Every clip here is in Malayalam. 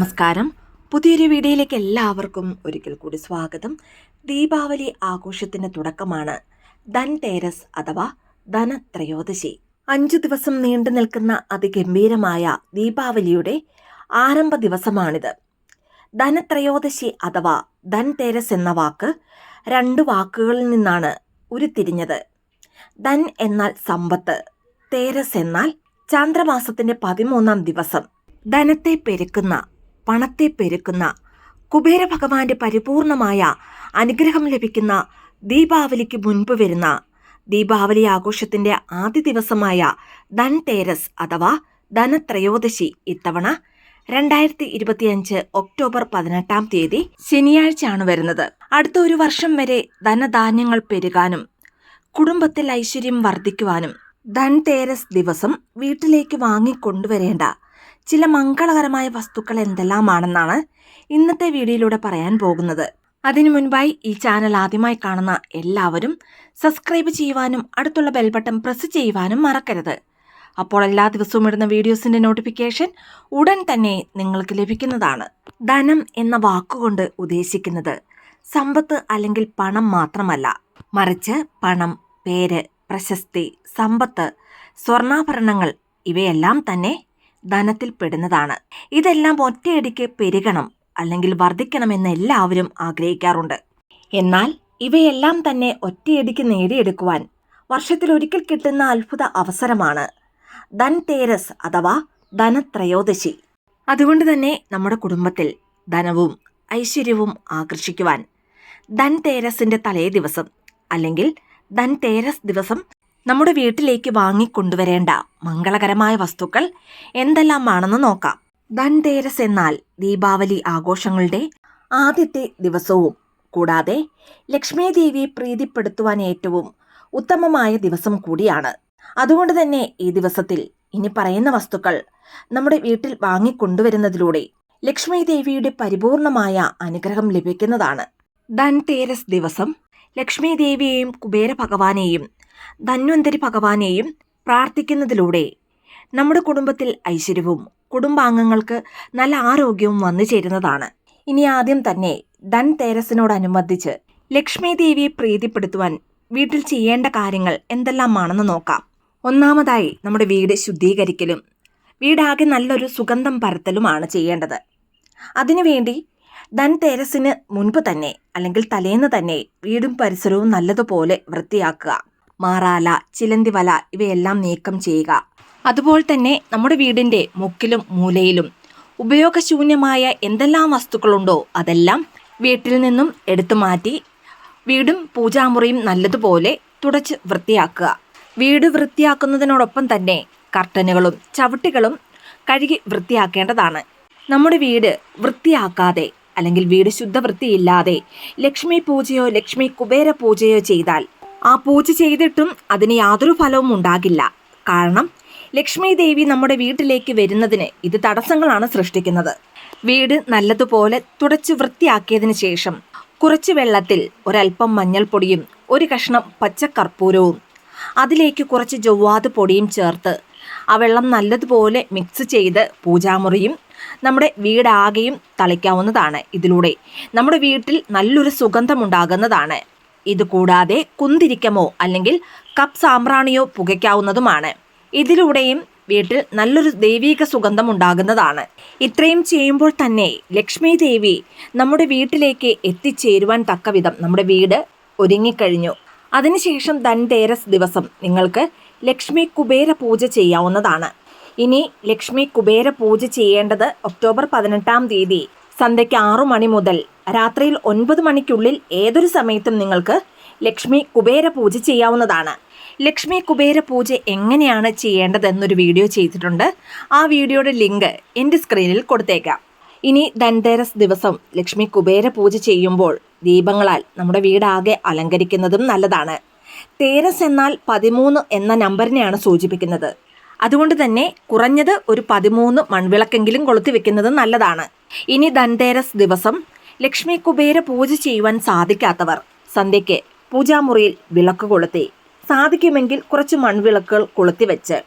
നമസ്കാരം. പുതിയൊരു വീഡിയോയിലേക്ക് എല്ലാവർക്കും ഒരിക്കൽ കൂടി സ്വാഗതം. ദീപാവലി ആഘോഷത്തിന്റെ തുടക്കമാണ്. ധൻതേരസ് അഥവാ ധനത്രയോദശി. അഞ്ചു ദിവസം നീണ്ടു നിൽക്കുന്ന അതിഗംഭീരമായ ദീപാവലിയുടെ ആരംഭ ദിവസമാണിത്. ധനത്രയോദശി അഥവാ ധൻതേരസ് എന്ന വാക്ക് രണ്ട് വാക്കുകളിൽ നിന്നാണ് ഉരുത്തിരിഞ്ഞത്. ധൻ എന്നാൽ സമ്പത്ത് തേരസ് എന്നാൽ ചാന്ദ്രമാസത്തിന്റെ പതിമൂന്നാം ദിവസം. ധനത്തെ പെരുക്കുന്ന പണത്തെ പെരുക്കുന്ന കുബേര ഭഗവാന്റെ പരിപൂർണമായ അനുഗ്രഹം ലഭിക്കുന്ന ദീപാവലിക്ക് മുൻപ് വരുന്ന ദീപാവലി ആഘോഷത്തിന്റെ ആദ്യ ദിവസമായ ധൻതേരസ് അഥവാ ധനത്രയോദശി ഇത്തവണ രണ്ടായിരത്തി ഇരുപത്തിയഞ്ച് ഒക്ടോബർ പതിനെട്ടാം തീയതി ശനിയാഴ്ചയാണ് വരുന്നത്. അടുത്ത ഒരു വർഷം വരെ ധനധാന്യങ്ങൾ പെരുകാനും കുടുംബത്തിൽ ഐശ്വര്യം വർദ്ധിക്കുവാനും ധൻതേരസ് ദിവസം വീട്ടിലേക്ക് വാങ്ങിക്കൊണ്ടുവരേണ്ട ചില മംഗളകരമായ വസ്തുക്കൾ എന്തെല്ലാമാണെന്നാണ് ഇന്നത്തെ വീഡിയോയിലൂടെ പറയാൻ പോകുന്നത്. അതിനു മുൻപായി ഈ ചാനൽ ആദ്യമായി കാണുന്ന എല്ലാവരും സബ്സ്ക്രൈബ് ചെയ്യുവാനും അടുത്തുള്ള ബെൽബട്ടൺ പ്രസ് ചെയ്യുവാനും മറക്കരുത്. അപ്പോൾ എല്ലാ ദിവസവും ഇടുന്ന വീഡിയോസിന്റെ നോട്ടിഫിക്കേഷൻ ഉടൻ തന്നെ നിങ്ങൾക്ക് ലഭിക്കുന്നതാണ്. ധനം എന്ന വാക്കുകൊണ്ട് ഉദ്ദേശിക്കുന്നത് സമ്പത്ത് അല്ലെങ്കിൽ പണം മാത്രമല്ല. മറിച്ച് പണം പേര് പ്രശസ്തി സമ്പത്ത് സ്വർണാഭരണങ്ങൾ ഇവയെല്ലാം തന്നെ ധനത്തിൽ പെടുന്നതാണ് ഇതെല്ലാം ഒറ്റയടിക്ക് പെരുകണം അല്ലെങ്കിൽ വർദ്ധിക്കണമെന്ന് എല്ലാവരും ആഗ്രഹിക്കാറുണ്ട്. എന്നാൽ ഇവയെല്ലാം തന്നെ ഒറ്റയടിക്ക് നേടിയെടുക്കുവാൻ വർഷത്തിലൊരിക്കൽ കിട്ടുന്ന അത്ഭുത അവസരമാണ് ധൻതേരസ് അഥവാ ധനത്രയോദശി. അതുകൊണ്ട് തന്നെ നമ്മുടെ കുടുംബത്തിൽ ധനവും ഐശ്വര്യവും ആകർഷിക്കുവാൻ ധൻതേരസിന്റെ തലേ ദിവസം അല്ലെങ്കിൽ ധൻതേരസ് ദിവസം നമ്മുടെ വീട്ടിലേക്ക് വാങ്ങിക്കൊണ്ടുവരേണ്ട മംഗളകരമായ വസ്തുക്കൾ എന്തെല്ലാമാണെന്ന് നോക്കാം. ധൻതേരസ് എന്നാൽ ദീപാവലി ആഘോഷങ്ങളുടെ ആദ്യത്തെ ദിവസവും. കൂടാതെ ലക്ഷ്മി ദേവിയെ പ്രീതിപ്പെടുത്തുവാൻ ഏറ്റവും ഉത്തമമായ ദിവസം കൂടിയാണ്. അതുകൊണ്ട് തന്നെ ഈ ദിവസത്തിൽ ഇനി പറയുന്ന വസ്തുക്കൾ നമ്മുടെ വീട്ടിൽ വാങ്ങിക്കൊണ്ടുവരുന്നതിലൂടെ ലക്ഷ്മി ദേവിയുടെ പരിപൂർണമായ അനുഗ്രഹം ലഭിക്കുന്നതാണ്. ധൻതേരസ് ദിവസം ലക്ഷ്മി ദേവിയെയും കുബേര ഭഗവാനെയും ധന്വന്തരി ഭഗവാനെയും പ്രാർത്ഥിക്കുന്നതിലൂടെ നമ്മുടെ കുടുംബത്തിൽ ഐശ്വര്യവും കുടുംബാംഗങ്ങൾക്ക് നല്ല ആരോഗ്യവും വന്നു ചേരുന്നതാണ്. ഇനി ആദ്യം തന്നെ ധൻ തേരസിനോടനുബന്ധിച്ച് ലക്ഷ്മി ദേവിയെ പ്രീതിപ്പെടുത്തുവാൻ വീട്ടിൽ ചെയ്യേണ്ട കാര്യങ്ങൾ എന്തെല്ലാമാണെന്ന് നോക്കാം. ഒന്നാമതായി നമ്മുടെ വീട് ശുദ്ധീകരിക്കലും വീടാകെ നല്ലൊരു സുഗന്ധം പരത്തലുമാണ് ചെയ്യേണ്ടത്. അതിനുവേണ്ടി ധൻ തേരസിന് മുൻപ് തന്നെ അല്ലെങ്കിൽ തലേന്ന് തന്നെ വീടും പരിസരവും നല്ലതുപോലെ വൃത്തിയാക്കുക. മാറാല ചിലന്തിവല ഇവയെല്ലാം നീക്കം ചെയ്യുക. അതുപോലെ തന്നെ നമ്മുടെ വീടിന്റെ മുക്കിലും മൂലയിലും ഉപയോഗശൂന്യമായ എന്തെല്ലാം വസ്തുക്കളുണ്ടോ അതെല്ലാം വീട്ടിൽ നിന്നും എടുത്തു മാറ്റി വീടും പൂജാമുറിയും നല്ലതുപോലെ തുടച്ച് വൃത്തിയാക്കുക. വീട് വൃത്തിയാക്കുന്നതിനോടൊപ്പം തന്നെ കർട്ടനുകളും ചവിട്ടികളും കഴുകി വൃത്തിയാക്കേണ്ടതാണ്. നമ്മുടെ വീട് വൃത്തിയാക്കാതെ അല്ലെങ്കിൽ വീട് ശുദ്ധവൃത്തിയില്ലാതെ ലക്ഷ്മി പൂജയോ ലക്ഷ്മി കുബേര പൂജയോ ചെയ്താൽ ആ പൂജ ചെയ്തിട്ടും അതിന് യാതൊരു ഫലവും ഉണ്ടാകില്ല. കാരണം ലക്ഷ്മി ദേവി നമ്മുടെ വീട്ടിലേക്ക് വരുന്നതിന് ഇത് തടസ്സങ്ങളാണ് സൃഷ്ടിക്കുന്നത്. വീട് നല്ലതുപോലെ തുടച്ച് വൃത്തിയാക്കിയതിനു ശേഷം കുറച്ച് വെള്ളത്തിൽ ഒരൽപ്പം മഞ്ഞൾപ്പൊടിയും ഒരു കഷ്ണം പച്ചക്കർപ്പൂരവും അതിലേക്ക് കുറച്ച് ജൊവ്വാത് പൊടിയും ചേർത്ത് ആ വെള്ളം നല്ലതുപോലെ മിക്സ് ചെയ്ത് പൂജാമുറിയും നമ്മുടെ വീടാകെയും തളിക്കാവുന്നതാണ് ഇതിലൂടെ. നമ്മുടെ വീട്ടിൽ നല്ലൊരു സുഗന്ധമുണ്ടാകുന്നതാണ്. ഇത് കൂടാതെ കുന്തിരിക്കമോ അല്ലെങ്കിൽ കപ്പ് സാമ്പ്രാണിയോ പുകയ്ക്കാവുന്നതുമാണ്. ഇതിലൂടെയും വീട്ടിൽ നല്ലൊരു ദൈവീക സുഗന്ധം ഉണ്ടാകുന്നതാണ് ഇത്രയും ചെയ്യുമ്പോൾ തന്നെ ലക്ഷ്മി ദേവി നമ്മുടെ വീട്ടിലേക്ക് എത്തിച്ചേരുവാൻ തക്കവിധം നമ്മുടെ വീട് ഒരുങ്ങിക്കഴിഞ്ഞു. അതിനുശേഷം ധൻതേരസ് ദിവസം നിങ്ങൾക്ക് ലക്ഷ്മി കുബേര പൂജ ചെയ്യാവുന്നതാണ്. ഇനി ലക്ഷ്മി കുബേര പൂജ ചെയ്യേണ്ടത് ഒക്ടോബർ പതിനെട്ടാം തീയതി. സന്ധ്യയ്ക്ക് ആറു മണി മുതൽ രാത്രിയിൽ ഒൻപത് മണിക്കുള്ളിൽ ഏതൊരു സമയത്തും നിങ്ങൾക്ക് ലക്ഷ്മി കുബേര പൂജ ചെയ്യാവുന്നതാണ്. ലക്ഷ്മി കുബേര പൂജ എങ്ങനെയാണ് ചെയ്യേണ്ടതെന്നൊരു വീഡിയോ ചെയ്തിട്ടുണ്ട്. ആ വീഡിയോയുടെ ലിങ്ക് എന്റെ സ്ക്രീനിൽ കൊടുത്തേക്കാം. ഇനി ധൻതേരസ് ദിവസം ലക്ഷ്മി കുബേര പൂജ ചെയ്യുമ്പോൾ ദീപങ്ങളാൽ നമ്മുടെ വീടാകെ അലങ്കരിക്കുന്നതും നല്ലതാണ്. തേരസ് എന്നാൽ പതിമൂന്ന് എന്ന നമ്പറിനെയാണ് സൂചിപ്പിക്കുന്നത്. അതുകൊണ്ട് തന്നെ കുറഞ്ഞത് ഒരു പതിമൂന്ന് മൺവിളക്കെങ്കിലും കൊളുത്തി വെക്കുന്നത് നല്ലതാണ്. ഇനി ധൻതേരസ് ദിവസം. ലക്ഷ്മി കുബേര പൂജ ചെയ്യുവാൻ സാധിക്കാത്തവർ. സന്ധ്യയ്ക്ക് പൂജാമുറിയിൽ വിളക്ക് കൊളുത്തി. സാധിക്കുമെങ്കിൽ കുറച്ച് മൺവിളക്കുകൾ കൊളുത്തി വെച്ച്.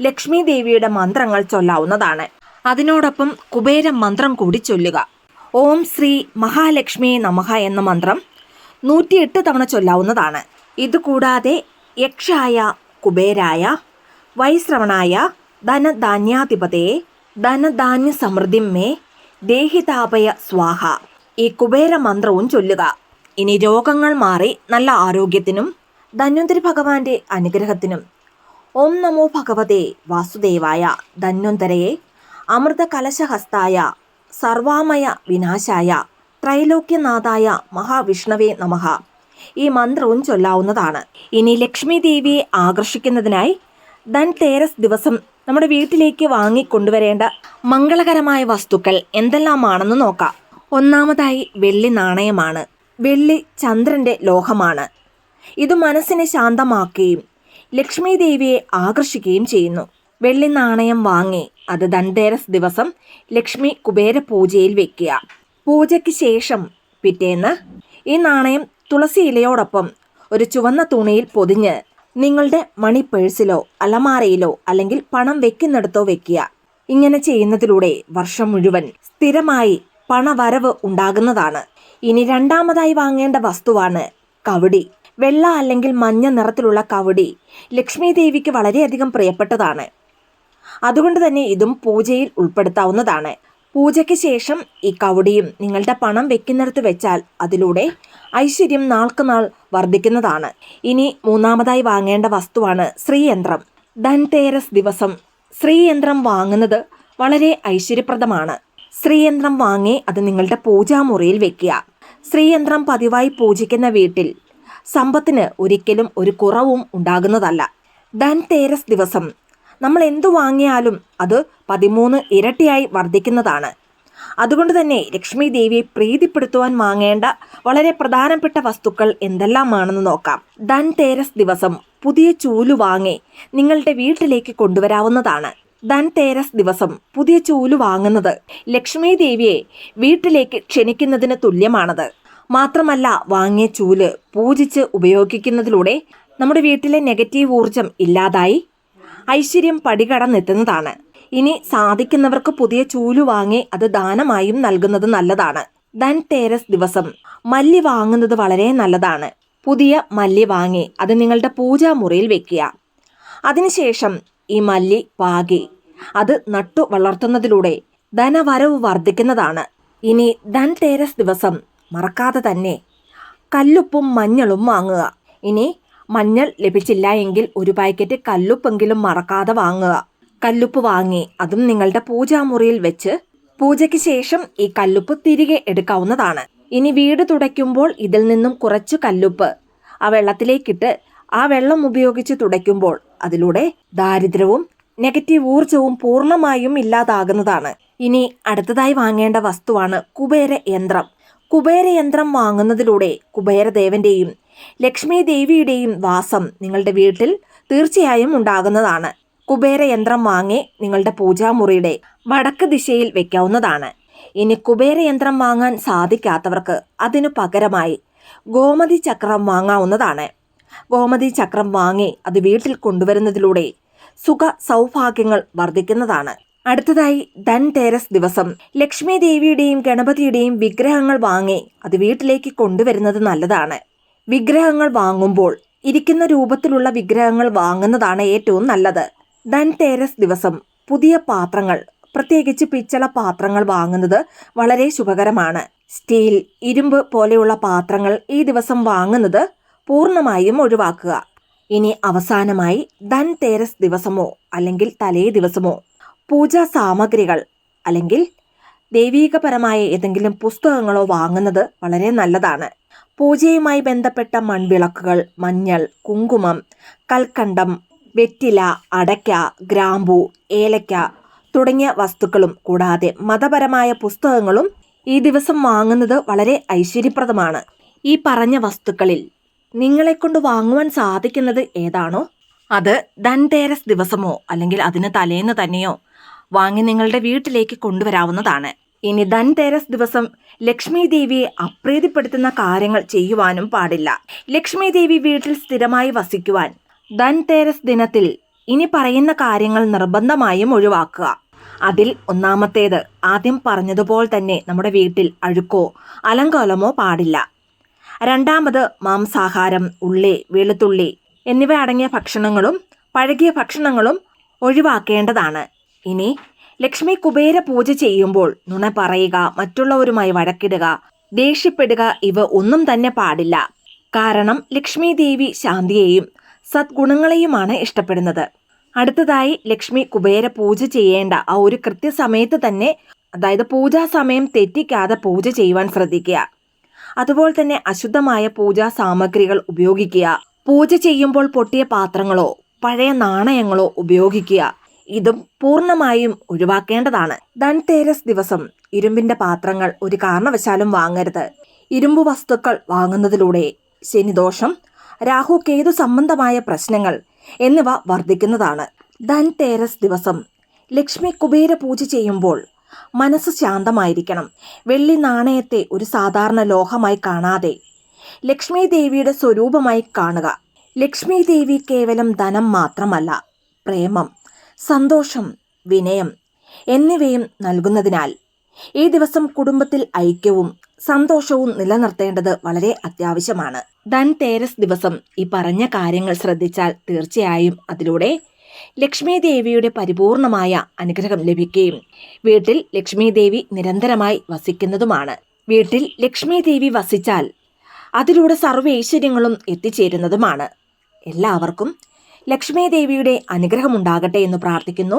ലക്ഷ്മി ദേവിയുടെ മന്ത്രങ്ങൾ ചൊല്ലാവുന്നതാണ്. അതിനോടൊപ്പം കുബേര മന്ത്രം കൂടി ചൊല്ലുക. ഓം ശ്രീ മഹാലക്ഷ്മി നമഃ എന്ന മന്ത്രം നൂറ്റിയെട്ട് തവണ ചൊല്ലാവുന്നതാണ്. ഇതുകൂടാതെ യക്ഷായ കുബേരായ വൈശ്രവണായ ധനധാന്യാധിപതയെ ധനധാന്യ സമൃദ്ധി മേ ദേഹിതാപയ സ്വാഹ. ഈ കുബേര മന്ത്രവും ചൊല്ലുക. ഇനി രോഗങ്ങൾ മാറി നല്ല ആരോഗ്യത്തിനും ധന്വന്തരി ഭഗവാന്റെ അനുഗ്രഹത്തിനും. ഓം നമോ ഭഗവതേ വാസുദേവായ ധന്വന്തരയെ അമൃത കലശഹസ്തായ സർവാമയ വിനാശായ ത്രൈലോക്യനാഥായ മഹാവിഷ്ണവേ നമഹ ഈ മന്ത്രവും ചൊല്ലാവുന്നതാണ്. ഇനി ലക്ഷ്മി ദേവിയെ ആകർഷിക്കുന്നതിനായി ധൻ തേരസ് ദിവസം നമ്മുടെ വീട്ടിലേക്ക് വാങ്ങിക്കൊണ്ടുവരേണ്ട മംഗളകരമായ വസ്തുക്കൾ എന്തെല്ലാമാണെന്ന് നോക്കാം. ഒന്നാമതായി വെള്ളി നാണയമാണ്. വെള്ളി ചന്ദ്രന്റെ ലോഹമാണ്. ഇത് മനസ്സിനെ ശാന്തമാക്കുകയും ലക്ഷ്മി ദേവിയെ ആകർഷിക്കുകയും ചെയ്യുന്നു. വെള്ളി നാണയം വാങ്ങി അത് ധൻതേരസ് ദിവസം ലക്ഷ്മി കുബേര പൂജയിൽ വെക്കുക. പൂജയ്ക്ക് ശേഷം പിറ്റേന്ന് ഈ നാണയം തുളസി ഇലയോടൊപ്പം ഒരു ചുവന്ന തുണിയിൽ പൊതിഞ്ഞ് നിങ്ങളുടെ മണി പേഴ്സിലോ അലമാരയിലോ അല്ലെങ്കിൽ പണം വെക്കുന്നിടത്തോ വെക്കുക. ഇങ്ങനെ ചെയ്യുന്നതിലൂടെ വർഷം മുഴുവൻ സ്ഥിരമായി പണവരവ് ഉണ്ടാകുന്നതാണ്. ഇനി രണ്ടാമതായി വാങ്ങേണ്ട വസ്തുവാണ് കവടി. വെള്ള അല്ലെങ്കിൽ മഞ്ഞ നിറത്തിലുള്ള കവടി ലക്ഷ്മി ദേവിക്ക് വളരെയധികം പ്രിയപ്പെട്ടതാണ്. അതുകൊണ്ട് തന്നെ ഇതും പൂജയിൽ ഉൾപ്പെടുത്താവുന്നതാണ്. പൂജയ്ക്ക് ശേഷം ഈ കവടിയും നിങ്ങളുടെ പണം വെക്കുന്നിടത്ത് വെച്ചാൽ അതിലൂടെ ഐശ്വര്യം നാൾക്ക് നാൾ വർദ്ധിക്കുന്നതാണ്. ഇനി മൂന്നാമതായി വാങ്ങേണ്ട വസ്തുവാണ് ശ്രീയന്ത്രം. ധൻതേരസ് ദിവസം. ശ്രീയന്ത്രം വാങ്ങുന്നത് വളരെ ഐശ്വര്യപ്രദമാണ്. ശ്രീയന്ത്രം വാങ്ങി അത് നിങ്ങളുടെ പൂജാമുറിയിൽ വെക്കുക. ശ്രീയന്ത്രം പതിവായി പൂജിക്കുന്ന വീട്ടിൽ സമ്പത്തിന് ഒരിക്കലും ഒരു കുറവും ഉണ്ടാകുന്നതല്ല. ധൻതേരസ് ദിവസം. നമ്മൾ എന്തു വാങ്ങിയാലും അത് പതിമൂന്ന് ഇരട്ടിയായി വർദ്ധിക്കുന്നതാണ്. അതുകൊണ്ട് തന്നെ ലക്ഷ്മി ദേവിയെ പ്രീതിപ്പെടുത്തുവാൻ വാങ്ങേണ്ട വളരെ പ്രധാനപ്പെട്ട വസ്തുക്കൾ എന്തെല്ലാമാണെന്ന് നോക്കാം. ധൻതേരസ് ദിവസം പുതിയ ചൂലു വാങ്ങി നിങ്ങളുടെ വീട്ടിലേക്ക് കൊണ്ടുവരാവുന്നതാണ്. ധൻതേരസ് ദിവസം പുതിയ ചൂലു വാങ്ങുന്നത് ലക്ഷ്മി ദേവിയെ വീട്ടിലേക്ക് ക്ഷണിക്കുന്നതിന് തുല്യമാണത്. മാത്രമല്ല വാങ്ങിയ ചൂൽ പൂജിച്ച് ഉപയോഗിക്കുന്നതിലൂടെ നമ്മുടെ വീട്ടിലെ നെഗറ്റീവ് ഊർജം ഇല്ലാതായി ഐശ്വര്യം പടികടന്നെത്തുന്നതാണ്. ഇനി സാധിക്കുന്നവർക്ക് പുതിയ ചൂൽ വാങ്ങി അത് ദാനമായും നൽകുന്നത് നല്ലതാണ്. ധൻ തേരസ് ദിവസം. മല്ലി വാങ്ങുന്നത് വളരെ നല്ലതാണ്. പുതിയ മല്ലി വാങ്ങി അത് നിങ്ങളുടെ പൂജാമുറിയിൽ വെക്കുക. അതിനുശേഷം ഈ മല്ലി പാകി അത് നട്ടു വളർത്തുന്നതിലൂടെ ധനവരവ് വർദ്ധിക്കുന്നതാണ്. ഇനി ധൻ തേരസ് ദിവസം. മറക്കാതെ തന്നെ കല്ലുപ്പും മഞ്ഞളും വാങ്ങുക. ഇനി മഞ്ഞൾ ലഭിച്ചില്ല എങ്കിൽ ഒരു പാക്കറ്റ് കല്ലുപ്പെങ്കിലും മറക്കാതെ വാങ്ങുക. കല്ലുപ്പ് വാങ്ങി. അതും നിങ്ങളുടെ പൂജാമുറിയിൽ വെച്ച് പൂജയ്ക്ക് ശേഷം ഈ കല്ലുപ്പ് തിരികെ എടുക്കാവുന്നതാണ്. ഇനി വീട് തുടയ്ക്കുമ്പോൾ ഇതിൽ നിന്നും കുറച്ച് കല്ലുപ്പ് ആ വെള്ളത്തിലേക്കിട്ട് ആ വെള്ളം ഉപയോഗിച്ച് തുടയ്ക്കുമ്പോൾ അതിലൂടെ ദാരിദ്ര്യവും നെഗറ്റീവ് ഊർജവും പൂർണമായും ഇല്ലാതാകുന്നതാണ്. ഇനി അടുത്തതായി വാങ്ങേണ്ട വസ്തുവാണ് കുബേര യന്ത്രം. കുബേര യന്ത്രം വാങ്ങുന്നതിലൂടെ കുബേരദേവന്റെയും ലക്ഷ്മി ദേവിയുടെയും വാസം നിങ്ങളുടെ വീട്ടിൽ തീർച്ചയായും ഉണ്ടാകുന്നതാണ്. കുബേര യന്ത്രം വാങ്ങി നിങ്ങളുടെ പൂജാമുറിയുടെ വടക്ക് ദിശയിൽ വെക്കാവുന്നതാണ്. ഇനി കുബേര യന്ത്രം വാങ്ങാൻ സാധിക്കാത്തവർക്ക് അതിനു പകരമായി ഗോമതി ചക്രം വാങ്ങാവുന്നതാണ്. ഗോമതി ചക്രം വാങ്ങി അത് വീട്ടിൽ കൊണ്ടുവരുന്നതിലൂടെ സുഖ സൗഭാഗ്യങ്ങൾ വർദ്ധിക്കുന്നതാണ്. അടുത്തതായി ധൻ തേരസ് ദിവസം. ലക്ഷ്മി ദേവിയുടെയും ഗണപതിയുടെയും വിഗ്രഹങ്ങൾ വാങ്ങി അത് വീട്ടിലേക്ക് കൊണ്ടുവരുന്നത് നല്ലതാണ്. വിഗ്രഹങ്ങൾ വാങ്ങുമ്പോൾ ഇരിക്കുന്ന രൂപത്തിലുള്ള വിഗ്രഹങ്ങൾ വാങ്ങുന്നതാണ് ഏറ്റവും നല്ലത്. ധൻ തേരസ് ദിവസം പുതിയ പാത്രങ്ങൾ പ്രത്യേകിച്ച് പിച്ചള പാത്രങ്ങൾ വാങ്ങുന്നത് വളരെ ശുഭകരമാണ്. സ്റ്റീൽ ഇരുമ്പ് പോലെയുള്ള പാത്രങ്ങൾ ഈ ദിവസം വാങ്ങുന്നത് പൂർണമായും ഒഴിവാക്കുക. ഇനി അവസാനമായി ധൻതേരസ് ദിവസമോ അല്ലെങ്കിൽ തലേ ദിവസമോ പൂജാ സാമഗ്രികൾ അല്ലെങ്കിൽ ദൈവീകപരമായ ഏതെങ്കിലും പുസ്തകങ്ങളോ വാങ്ങുന്നത് വളരെ നല്ലതാണ്. പൂജയുമായി ബന്ധപ്പെട്ട മൺവിളക്കുകൾ മഞ്ഞൾ കുങ്കുമം കൽക്കണ്ടം വെറ്റില അടയ്ക്ക ഗ്രാമ്പു ഏലക്ക തുടങ്ങിയ വസ്തുക്കളും കൂടാതെ മതപരമായ പുസ്തകങ്ങളും ഈ ദിവസം വാങ്ങുന്നത് വളരെ ഐശ്വര്യപ്രദമാണ്. ഈ പറഞ്ഞ വസ്തുക്കളിൽ നിങ്ങളെക്കൊണ്ട് വാങ്ങുവാൻ സാധിക്കുന്നത് ഏതാണോ? അത് ധൻതേരസ് ദിവസമോ അല്ലെങ്കിൽ അതിന് തലേന്ന് തന്നെയോ വാങ്ങി നിങ്ങളുടെ വീട്ടിലേക്ക് കൊണ്ടുവരാവുന്നതാണ്. ഇനി ധൻതേരസ് ദിവസം ലക്ഷ്മി ദേവിയെ അപ്രീതിപ്പെടുത്തുന്ന കാര്യങ്ങൾ ചെയ്യുവാനും പാടില്ല. ലക്ഷ്മി ദേവി വീട്ടിൽ സ്ഥിരമായി വസിക്കുവാൻ ധൻതേരസ് ദിനത്തിൽ ഇനി പറയുന്ന കാര്യങ്ങൾ നിർബന്ധമായും ഒഴിവാക്കുക. അതിൽ ഒന്നാമത്തേത് ആദ്യം പറഞ്ഞതുപോലെ തന്നെ നമ്മുടെ വീട്ടിൽ അഴുക്കോ അലങ്കോലമോ പാടില്ല. രണ്ടാമത് മാംസാഹാരം ഉള്ളി വെളുത്തുള്ളി എന്നിവ അടങ്ങിയ ഭക്ഷണങ്ങളും പഴകിയ ഭക്ഷണങ്ങളും ഒഴിവാക്കേണ്ടതാണ്. ഇനി ലക്ഷ്മി കുബേര പൂജ ചെയ്യുമ്പോൾ നുണ പറയുക മറ്റുള്ളവരുമായി വഴക്കിടുക ദേഷ്യപ്പെടുക ഇവ ഒന്നും തന്നെ പാടില്ല. കാരണം ലക്ഷ്മി ദേവി ശാന്തിയെയും സദ്ഗുണങ്ങളെയുമാണ് ഇഷ്ടപ്പെടുന്നത്. അടുത്തതായി ലക്ഷ്മി കുബേര പൂജ ചെയ്യേണ്ട ആ ഒരു കൃത്യസമയത്ത് തന്നെ അതായത് പൂജാ സമയം തെറ്റിക്കാതെ പൂജ ചെയ്യുവാൻ ശ്രദ്ധിക്കുക. അതുപോലെ തന്നെ അശുദ്ധമായ പൂജാ സാമഗ്രികൾ ഉപയോഗിക്കുക. പൂജ ചെയ്യുമ്പോൾ പൊട്ടിയ പാത്രങ്ങളോ പഴയ നാണയങ്ങളോ ഉപയോഗിക്കുക. ഇതും പൂർണമായും ഒഴിവാക്കേണ്ടതാണ്. ധൻതേരസ് ദിവസം ഇരുമ്പിന്റെ പാത്രങ്ങൾ ഒരു കാരണവശാലും വാങ്ങരുത്. ഇരുമ്പ് വസ്തുക്കൾ വാങ്ങുന്നതിലൂടെ ശനിദോഷം രാഹു കേതു സംബന്ധമായ പ്രശ്നങ്ങൾ എന്നിവ വർദ്ധിക്കുന്നതാണ്. ധൻതേരസ് ദിവസം. ലക്ഷ്മി കുബേര പൂജ ചെയ്യുമ്പോൾ മനസ്സ് ശാന്തമായിരിക്കണം. വെള്ളി നാണയത്തെ ഒരു സാധാരണ ലോഹമായി കാണാതെ ലക്ഷ്മി ദേവിയുടെ സ്വരൂപമായി കാണുക. ലക്ഷ്മി ദേവി കേവലം ധനം മാത്രമല്ല പ്രേമം സന്തോഷം വിനയം എന്നിവയും നൽകുന്നതിനാൽ ഈ ദിവസം കുടുംബത്തിൽ ഐക്യവും സന്തോഷവും നിലനിർത്തേണ്ടത് വളരെ അത്യാവശ്യമാണ്. ധൻ തേരസ് ദിവസം ഈ പറഞ്ഞ കാര്യങ്ങൾ ശ്രദ്ധിച്ചാൽ തീർച്ചയായും അതിലൂടെ ലക്ഷ്മി ദേവിയുടെ പരിപൂർണമായ അനുഗ്രഹം ലഭിക്കുകയും വീട്ടിൽ ലക്ഷ്മി ദേവി നിരന്തരമായി വസിക്കുന്നതുമാണ്. വീട്ടിൽ ലക്ഷ്മി ദേവി വസിച്ചാൽ അതിലൂടെ സർവ ഐശ്വര്യങ്ങളും എത്തിച്ചേരുന്നതുമാണ്. എല്ലാവർക്കും ലക്ഷ്മി ദേവിയുടെ അനുഗ്രഹം ഉണ്ടാകട്ടെ എന്ന് പ്രാർത്ഥിക്കുന്നു.